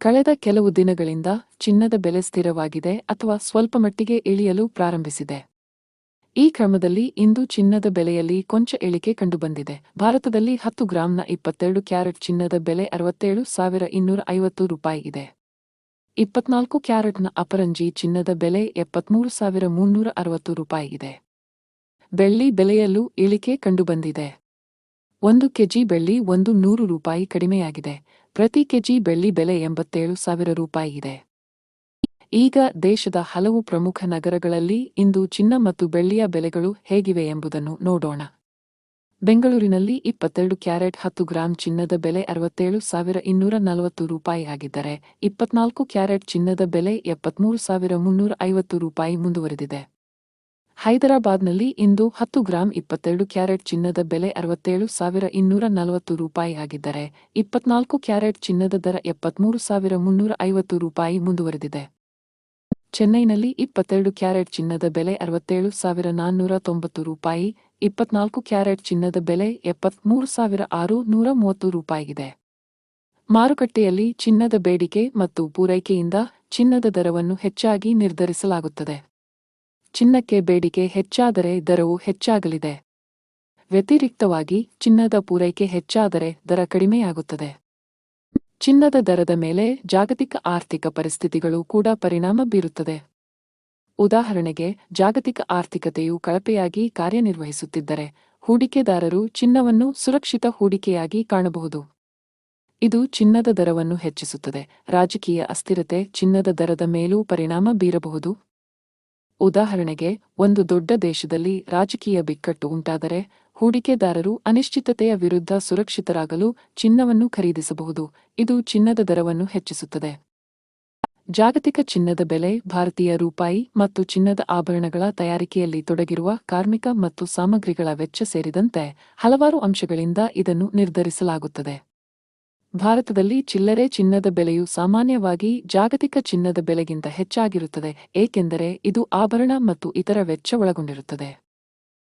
ಕಳೆದ ಕೆಲವು ದಿನಗಳಿಂದ ಚಿನ್ನದ ಬೆಲೆ ಸ್ಥಿರವಾಗಿದೆ ಅಥವಾ ಸ್ವಲ್ಪ ಮಟ್ಟಿಗೆ ಇಳಿಯಲು ಪ್ರಾರಂಭಿಸಿದೆ. ಈ ಕ್ರಮದಲ್ಲಿ ಇಂದು ಚಿನ್ನದ ಬೆಲೆಯಲ್ಲಿ ಕೊಂಚ ಇಳಿಕೆ ಕಂಡುಬಂದಿದೆ. ಭಾರತದಲ್ಲಿ ಹತ್ತು ಗ್ರಾಂನ ಇಪ್ಪತ್ತೆರಡು ಕ್ಯಾರೆಟ್ ಚಿನ್ನದ ಬೆಲೆ ಅರವತ್ತೇಳು ಸಾವಿರ ಇನ್ನೂರ ಐವತ್ತು ರೂಪಾಯಿ ಇದೆ. ಇಪ್ಪತ್ನಾಲ್ಕು ಕ್ಯಾರೆಟ್ನ ಅಪರಂಜಿ ಚಿನ್ನದ ಬೆಲೆ ಎಪ್ಪತ್ಮೂರು ಸಾವಿರ ಮುನ್ನೂರ ಅರವತ್ತು ರೂಪಾಯಿ ಇದೆ. ಬೆಳ್ಳಿ ಬೆಲೆಯಲ್ಲೂ ಇಳಿಕೆ ಕಂಡುಬಂದಿದೆ. ಒಂದು ಕೆಜಿ ಬೆಳ್ಳಿ ಒಂದು ನೂರು ರೂಪಾಯಿ ಕಡಿಮೆಯಾಗಿದೆ. ಪ್ರತಿ ಕೆಜಿ ಬೆಳ್ಳಿ ಬೆಲೆ ಎಂಬತ್ತೇಳು ಸಾವಿರ ರೂಪಾಯಿ ಇದೆ. ಈಗ ದೇಶದ ಹಲವು ಪ್ರಮುಖ ನಗರಗಳಲ್ಲಿ ಇಂದು ಚಿನ್ನ ಮತ್ತು ಬೆಳ್ಳಿಯ ಬೆಲೆಗಳು ಹೇಗಿವೆ ಎಂಬುದನ್ನು ನೋಡೋಣ. ಬೆಂಗಳೂರಿನಲ್ಲಿ ಇಪ್ಪತ್ತೆರಡು ಕ್ಯಾರೆಟ್ ಹತ್ತು ಗ್ರಾಂ ಚಿನ್ನದ ಬೆಲೆ ಅರವತ್ತೇಳು ಸಾವಿರ ಇನ್ನೂರ ನಲವತ್ತು ರೂಪಾಯಿ ಆಗಿದ್ದರೆ ಇಪ್ಪತ್ನಾಲ್ಕು ಕ್ಯಾರೆಟ್ ಚಿನ್ನದ ಬೆಲೆ ಎಪ್ಪತ್ಮೂರು ಸಾವಿರ ಮುನ್ನೂರ ಐವತ್ತು ರೂಪಾಯಿ ಮುಂದುವರೆದಿದೆ. ಹೈದರಾಬಾದ್ನಲ್ಲಿ ಇಂದು ಹತ್ತು ಗ್ರಾಂ ಇಪ್ಪತ್ತೆರಡು ಕ್ಯಾರೆಟ್ ಚಿನ್ನದ ಬೆಲೆ ಅರವತ್ತೇಳು ಸಾವಿರ ಇನ್ನೂರ ನಲವತ್ತು ರೂಪಾಯಿ ಆಗಿದ್ದರೆ, ಇಪ್ಪತ್ನಾಲ್ಕು ಕ್ಯಾರೆಟ್ ಚಿನ್ನದ ದರ ಎಪ್ಪತ್ಮೂರು ಸಾವಿರ ಮುನ್ನೂರ ಐವತ್ತು ರೂಪಾಯಿ ಮುಂದುವರೆದಿದೆ. ಚೆನ್ನೈನಲ್ಲಿ ಇಪ್ಪತ್ತೆರಡು ಕ್ಯಾರೆಟ್ ಚಿನ್ನದ ಬೆಲೆ ಅರವತ್ತೇಳು ಸಾವಿರ ನಾನ್ನೂರ ತೊಂಬತ್ತು ರೂಪಾಯಿ, ಇಪ್ಪತ್ನಾಲ್ಕು ಕ್ಯಾರೆಟ್ ಚಿನ್ನದ ಬೆಲೆ ಎಪ್ಪತ್ಮೂರು ಸಾವಿರ ಆರು ನೂರ ಮೂವತ್ತು ರೂಪಾಯಿಗಿದೆ. ಮಾರುಕಟ್ಟೆಯಲ್ಲಿ ಚಿನ್ನದ ಬೇಡಿಕೆ ಮತ್ತು ಪೂರೈಕೆಯಿಂದ ಚಿನ್ನದ ದರವನ್ನು ಹೆಚ್ಚಾಗಿ ನಿರ್ಧರಿಸಲಾಗುತ್ತದೆ. ಚಿನ್ನಕ್ಕೆ ಬೇಡಿಕೆ ಹೆಚ್ಚಾದರೆ ದರವು ಹೆಚ್ಚಾಗಲಿದೆ. ವ್ಯತಿರಿಕ್ತವಾಗಿ, ಚಿನ್ನದ ಪೂರೈಕೆ ಹೆಚ್ಚಾದರೆ ದರ ಕಡಿಮೆಯಾಗುತ್ತದೆ. ಚಿನ್ನದ ದರದ ಮೇಲೆ ಜಾಗತಿಕ ಆರ್ಥಿಕ ಪರಿಸ್ಥಿತಿಗಳು ಕೂಡ ಪರಿಣಾಮ ಬೀರುತ್ತದೆ. ಉದಾಹರಣೆಗೆ, ಜಾಗತಿಕ ಆರ್ಥಿಕತೆಯು ಕಳಪೆಯಾಗಿ ಕಾರ್ಯನಿರ್ವಹಿಸುತ್ತಿದ್ದರೆ, ಹೂಡಿಕೆದಾರರು ಚಿನ್ನವನ್ನು ಸುರಕ್ಷಿತ ಹೂಡಿಕೆಯಾಗಿ ಕಾಣಬಹುದು. ಇದು ಚಿನ್ನದ ದರವನ್ನು ಹೆಚ್ಚಿಸುತ್ತದೆ. ರಾಜಕೀಯ ಅಸ್ಥಿರತೆ ಚಿನ್ನದ ದರದ ಮೇಲೂ ಪರಿಣಾಮ ಬೀರಬಹುದು. ಉದಾಹರಣೆಗೆ, ಒಂದು ದೊಡ್ಡ ದೇಶದಲ್ಲಿ ರಾಜಕೀಯ ಬಿಕ್ಕಟ್ಟು ಉಂಟಾದರೆ, ಹೂಡಿಕೆದಾರರು ಅನಿಶ್ಚಿತತೆಯ ವಿರುದ್ಧ ಸುರಕ್ಷಿತರಾಗಲು ಚಿನ್ನವನ್ನು ಖರೀದಿಸಬಹುದು. ಇದು ಚಿನ್ನದ ದರವನ್ನು ಹೆಚ್ಚಿಸುತ್ತದೆ. ಜಾಗತಿಕ ಚಿನ್ನದ ಬೆಲೆ ಭಾರತೀಯ ರೂಪಾಯಿ ಮತ್ತು ಚಿನ್ನದ ಆಭರಣಗಳ ತಯಾರಿಕೆಯಲ್ಲಿ ತೊಡಗಿರುವ ಕಾರ್ಮಿಕ ಮತ್ತು ಸಾಮಗ್ರಿಗಳ ವೆಚ್ಚ ಸೇರಿದಂತೆ ಹಲವಾರು ಅಂಶಗಳಿಂದ ಇದನ್ನು ನಿರ್ಧರಿಸಲಾಗುತ್ತದೆ. ಭಾರತದಲ್ಲಿ ಚಿಲ್ಲರೆ ಚಿನ್ನದ ಬೆಲೆಯು ಸಾಮಾನ್ಯವಾಗಿ ಜಾಗತಿಕ ಚಿನ್ನದ ಬೆಲೆಗಿಂತ ಹೆಚ್ಚಾಗಿರುತ್ತದೆ, ಏಕೆಂದರೆ ಇದು ಆಭರಣ ಮತ್ತು ಇತರ ವೆಚ್ಚ ಒಳಗೊಂಡಿರುತ್ತದೆ.